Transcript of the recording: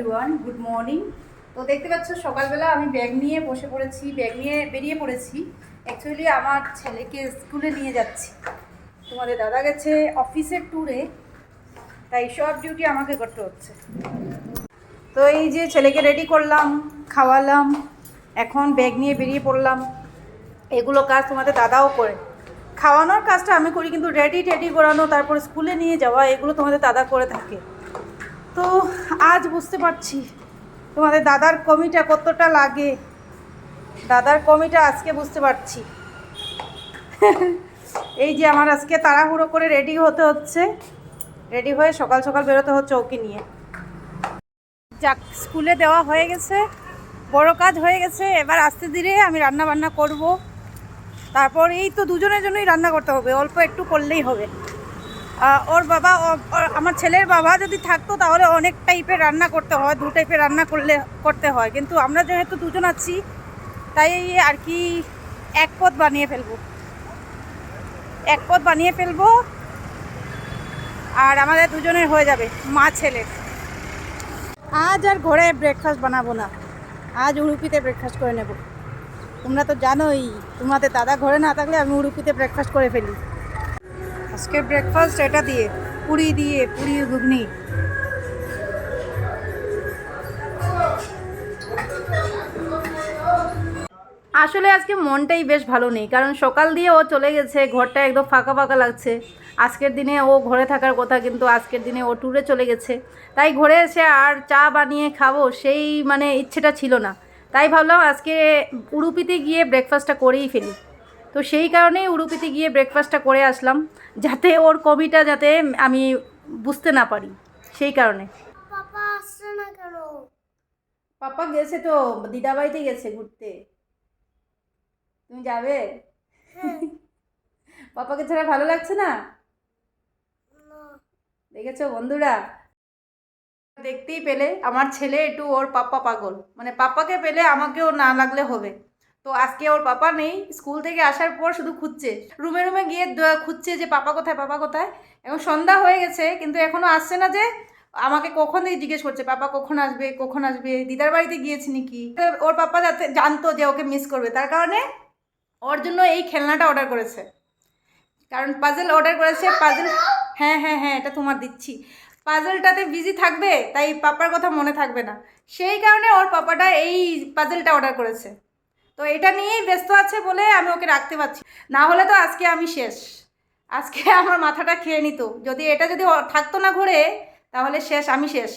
Everyone good morning তো দেখতে পাচ্ছ, সকালবেলা আমি ব্যাগ নিয়ে বসে পড়েছি ব্যাগ নিয়ে বেরিয়ে পড়েছি। অ্যাকচুয়ালি আমার ছেলেকে স্কুলে নিয়ে যাচ্ছি। তোমাদের দাদা গেছে অফিসের ট্যুরে তাই সব ডিউটি আমাকে করতে হচ্ছে। তো এই যে ছেলেকে রেডি করলাম, খাওয়ালাম, এখন ব্যাগ নিয়ে বেরিয়ে পড়লাম। এগুলো কাজ তোমাদের দাদাও করে। খাওয়ানোর কাজটা আমি করি, কিন্তু রেডি টেডি করানো, তারপর স্কুলে নিয়ে যাওয়া, এগুলো তোমাদের দাদা করে থাকে। তো আজ বুঝতে পারছি তোমাদের দাদার কমিটা কতটা লাগে। দাদার কমিটা আজকে বুঝতে পারছি। এই যে আমার আজকে তাড়াহুড়ো করে রেডি হতে হচ্ছে। রেডি হয়ে সকাল সকাল বেরোতে হচ্ছে ওকে নিয়ে। যাক, স্কুলে দেওয়া হয়ে গেছে। বড় কাজ হয়ে গেছে। এবার আস্তে ধীরে আমি রান্না বান্না করব। তারপর এই তো দুজনের জন্যই রান্না করতে হবে। অল্প একটু করলেই হবে। ওর বাবা আমার ছেলের বাবা যদি থাকতো তাহলে অনেক টাইপের রান্না করতে হয়, দু টাইপের রান্না করলে, করতে হয়। কিন্তু আমরা যেহেতু দুজন আছি, তাই আর কি এক পদ বানিয়ে ফেলব। এক পদ বানিয়ে ফেলব আর আমাদের দুজনের হয়ে যাবে, মা ছেলে আজ আর ঘরে ব্রেকফাস্ট বানাবো না। আজ উড়ুপিতে ব্রেকফাস্ট করে নেব। তোমরা তো জানোই, তোমাদের দাদা ঘরে না থাকলে আমি উড়ুপিতে ব্রেকফাস্ট করে ফেলি। আজকে ব্রেকফাস্ট এটা দিয়ে, পুরি দিয়ে, পুরি ঘুগনি। আসলে আজকে মনটাই বেশ ভালো নেই, কারণ সকাল দিয়ে ও চলে গেছে, ঘরটা একদম ফাঁকা ফাঁকা লাগছে। আজকের দিনে ও ঘরে থাকার কথা, কিন্তু আজকের দিনে ও ট্যুরে চলে গেছে। তাই ঘরে এসে আর চা বানিয়ে খাব সেই মানে ইচ্ছেটা ছিল না। তাই ভাবলাম আজকে উড়ুপিতে গিয়ে ব্রেকফাস্টটা করেই ফেলি। তো সেই কারণেই উড়ুপিতে গিয়ে ব্রেকফাস্টটা করে আসলাম যাতে ওর কবিটা যাতে আমি বুঝতে না পারি সেই কারণে। পাপা আসছে না কেন? পাপা গেছে তো দিদাবাড়িতে গেছে ঘুরতে। তুমি যাবে? পাপাকে ছাড়া ভালো লাগছে না? না। দেখেছ বন্ধুরা? দেখতেই পেলে আমার ছেলে একটু ওর পাপ্পা পাগল। মানে পাপ্পাকে পেলে আমাকেও না লাগলে হবে। তো আজকে ওর পাপা নেই, স্কুল থেকে আসার পর শুধু খুঁজছে। রুমে রুমে গিয়ে খুঁজছে যে পাপা কোথায় পাপা কোথায়। এখন সন্ধ্যা হয়ে গেছে, কিন্তু এখনও আসছে না যে আমাকে কখন থেকে জিজ্ঞেস করছে, পাপা কখন আসবে কখন আসবে? দিদার বাড়িতে গিয়েছে নাকি? ওর পাপা যাতে, জানতো যে ওকে মিস করবে। তার কারণে ওর জন্য এই খেলনাটা অর্ডার করেছে। কারণ পাজেল অর্ডার করেছে পাজেল হ্যাঁ হ্যাঁ হ্যাঁ এটা তোমার দিচ্ছি। পাজেলটাতে বিজি থাকবে, তাই পাপার কথা মনে থাকবে না। সেই কারণে ওর পাপাটা এই পাজেলটা অর্ডার করেছে। তো এটা নিয়েই ব্যস্ত আছে বলে আমি ওকে রাখতে পারছি। না হলে তো আজকে আমি শেষ। আজকে আমার মাথাটা খেয়ে নিত। যদি এটা যদি থাকতো না ঘুরে, তাহলে শেষ, আমি শেষ।